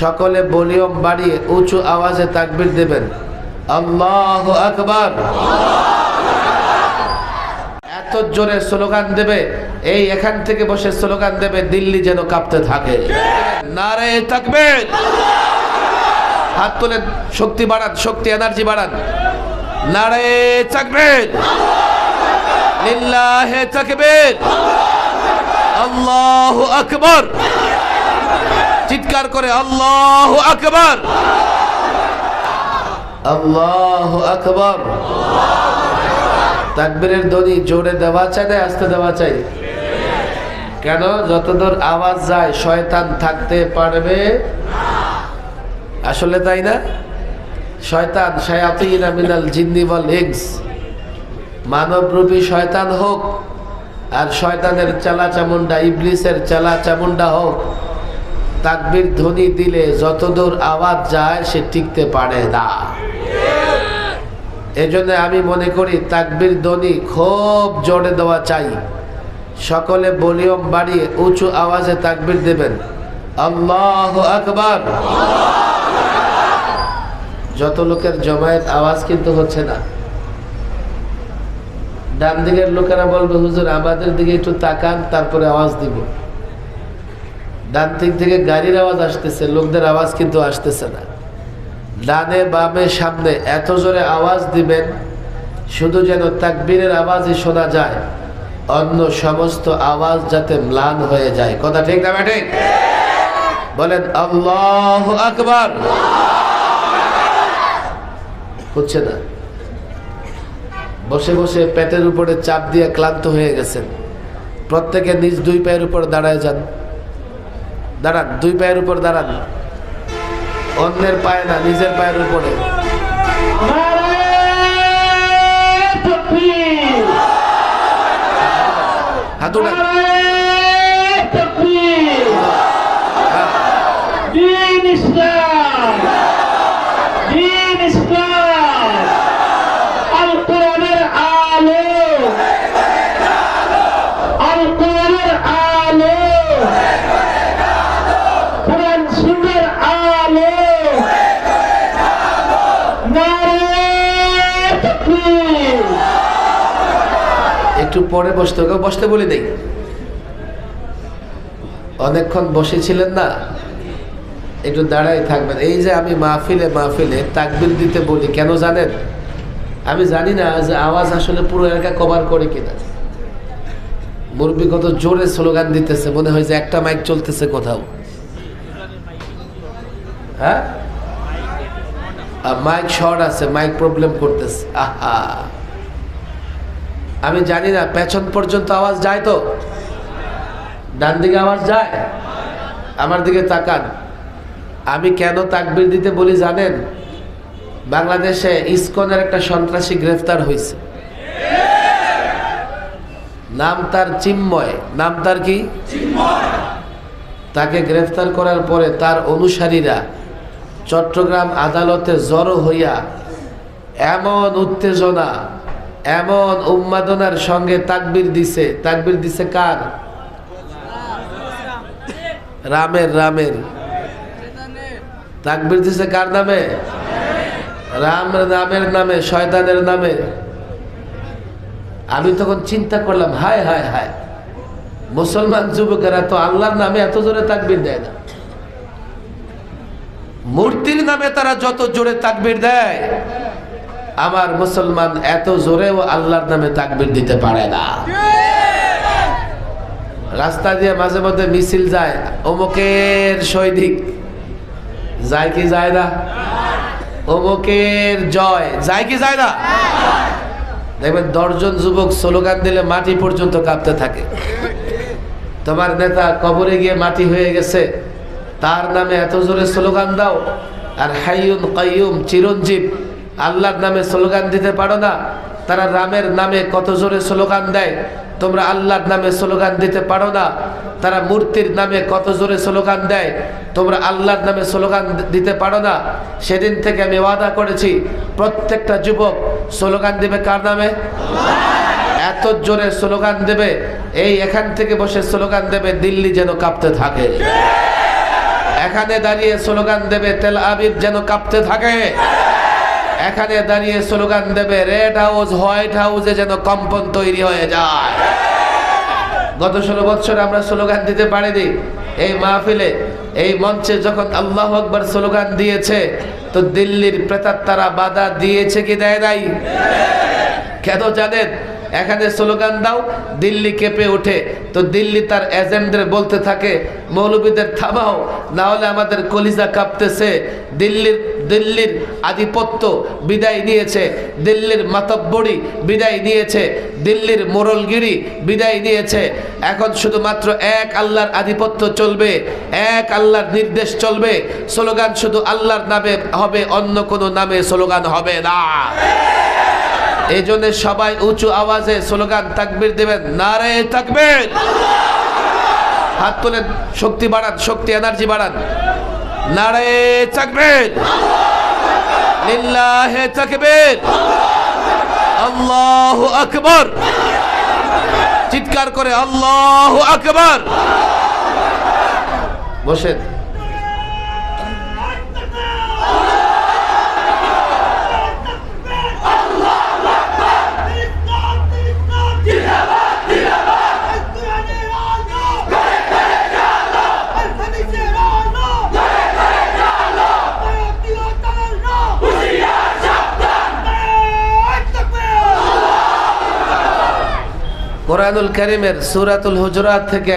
সকলে ভলিউম বাড়িয়ে উঁচু আওয়াজে তাকবির দেবেন। আল্লাহ আকবার। এত জোরে স্লোগান দেবে, এই এখান থেকে বসে স্লোগান দেবে, দিল্লি যেন কাঁপতে থাকে। নারে তাকবির। হাত তুলে শক্তি বাড়ান, শক্তি, এনার্জি বাড়ান। নারে তাকবির। লিল্লাহে তাকবির। আল্লাহু আকবার। চিৎকার করে, আল্লাহু আকবার! আল্লাহু আকবার। তাকবীরের ধ্বনি জোরে দেওয়া চাই না, আসতে দেওয়া চাই? কেন? যতদূর আওয়াজ যায়, শয়তান থাকতে পারবে? আসলে তাই না? শয়তান, শায়াতিন মিনাল জিন্নি ওয়াল ইনস। মানবরূপী শয়তান হোক, আর শয়তানের চালা চামুন্ডা ইবলিসের চালা চামুন্ডা হোক তাকবির ধ্বনি দিলে যতদূর আওয়াজ যায়, সে টিকতে পারে না। এজন্য আমি মনে করি তাকবির ধ্বনি খুব জোরে দেওয়া চাই। সকলে ভলিউম বাড়িয়ে উঁচু আওয়াজে তাকবির দেবেন। আল্লাহ আকবার। যত লোকের জমায়েত আওয়াজ কিন্তু হচ্ছে না। ডান দিকের লোকেরা বলবে, হুজুর, আমাদের দিকে একটু তাকান, তারপরে আওয়াজ দিব। ডান দিক থেকে গাড়ির আওয়াজ আসতেছে, লোকদের আওয়াজ কিন্তু আসতেছে না। ডানে, বামে, সামনে এত জোরে আওয়াজ দিবেন, শুধু যেন তাকবীরের আওয়াজই শোনা যায়, অন্য সমস্ত আওয়াজ যাতে ম্লান হয়ে যায়। কথা ঠিক না ঠিক। বলেন, আল্লাহ আকবার। হচ্ছে না। বসে বসে পেটের উপরে চাপ দিয়ে ক্লান্ত হয়ে গেছেন। প্রত্যেকে নিজ দুই পায়ের উপর দাঁড়ায় যান। দাঁড়ান, দুই পায়ের উপর দাঁড়ান। অন্যের পায়ে না, নিজের পায়ের উপরে। হাত উঠান। দিন ইসলাম ইসলাম। একটু পরে বসতে হবে, বসতে বলি নেই অনেকক্ষণ বসেছিলেন না, একটু দাঁড়াই থাকবেন। এই যে আমি মাহফিলে মাহফিলে তাকবির দিতে বলি, কেন জানেন? আমি জানি না যে আওয়াজ আসলে পুরো এলাকা কভার করে কিনা। মুরব্বী কত জোরে স্লোগান দিতেছে, মনে হয় যে একটা মাইক চলতেছে কোথাও। হ্যাঁ? মাইক শর্ট আছে মাইক প্রবলেম করতেছে। আহা! আমি জানি না, পেছন পর্যন্ত আওয়াজ যায় তো? ডান দিকে আওয়াজ যায়? আমার দিকে তাকান। আমি কেন তাকবির দিতে বলি জানেন? বাংলাদেশে ইসকনের একটা সন্ত্রাসী গ্রেফতার হয়েছে। নাম তার চিম্ময় নাম তার কি? তাকে গ্রেফতার করার পরে তার অনুসারীরা চট্টগ্রাম আদালতে জড়ো হইয়া এমন উত্তেজনা এমন উন্মাদনার সঙ্গে তাকবির দিছে। তাকবির দিছে কার? রামের রামের। তাকবির দিছে কার নামে? রাম নামের নামে, শয়তানের নামে। আমি তখন চিন্তা করলাম, হায় হায় হায়। মুসলমান যুবকেরা তো আল্লাহর নামে এত জোরে তাকবির দেয় না। মূর্তির নামে তারা যত জোরে তাকবির দেয় আমার মুসলমান এত জোরেও আল্লাহর নামে তাকবির দিতে পারে না। রাস্তা দিয়ে মাঝে মধ্যে মিছিল যায়, অমুকের সৈনিক, যায় কি যায় না? অমুকের জয়, যায় কি যায় না? দেখবেন দশজন যুবক স্লোগান দিলে মাটি পর্যন্ত কাঁপতে থাকে। তোমার নেতা কবরে গিয়ে মাটি হয়ে গেছে, তার নামে এত জোরে স্লোগান দাও, আর হাইয়ুন কাইয়ুম, চিরঞ্জীব আল্লাহর নামে স্লোগান দিতে পারো না, তারা রামের নামে কত জোরে স্লোগান দেয়? তোমরা আল্লাহর নামে স্লোগান দিতে পারো না, তারা মূর্তির নামে কত জোরে স্লোগান দেয়? তোমরা আল্লাহর নামে স্লোগান দিতে পারো না। সেদিন থেকে আমি ওয়াদা করেছি, প্রত্যেকটা যুবক স্লোগান দেবে কার নামে? এত জোরে স্লোগান দেবে, এই এখান থেকে বসে স্লোগান দেবে, দিল্লি যেন কাঁপতে থাকে। এখানে দাঁড়িয়ে স্লোগান দেবে, তেল আবিব যেন কাঁপতে থাকে। এখানে দাঁড়িয়ে স্লোগান দেবে রেড হাউস হোয়াইট হাউসে যেন কম্পন তৈরি হয়ে যায়। গত ষোলো বছর আমরা স্লোগান দিতে পারিনি। এই মাহফিলে, এই মঞ্চে যখন আল্লাহ আকবর স্লোগান দিয়েছে, তো দিল্লির প্রেতাত্মারা বাধা দিয়েছে কি দেয় নাই? কেন জানেন? এখানে স্লোগান দাও, দিল্লি কেঁপে ওঠে। তো দিল্লি তার এজেন্টদের বলতে থাকে মৌলবীদের থামাও না হলে আমাদের কলিজা কাঁপতেছে। দিল্লির দিল্লির আধিপত্য বিদায় নিয়েছে। দিল্লির মাতব্বরি বিদায় নিয়েছে। দিল্লির মোরলগিরি বিদায় নিয়েছে। এখন শুধুমাত্র এক আল্লাহর আধিপত্য চলবে, এক আল্লাহর নির্দেশ চলবে। স্লোগান শুধু আল্লাহর নামে হবে, অন্য কোনো নামে স্লোগান হবে না। এই জন্য সবাই উঁচু আওয়াজে স্লোগান, তাকবির দেবেন। নারে তাকবির। হাত তোলেন, শক্তি বাড়ান, শক্তি এনার্জি বাড়ান। নারে তাকবির। লিল্লাহে তাকবির। আল্লাহু আকবার। চিৎকার করে, আল্লাহু আকবার। বসেন। কোরআনুল করিমের সুরাতুল হুজরাত থেকে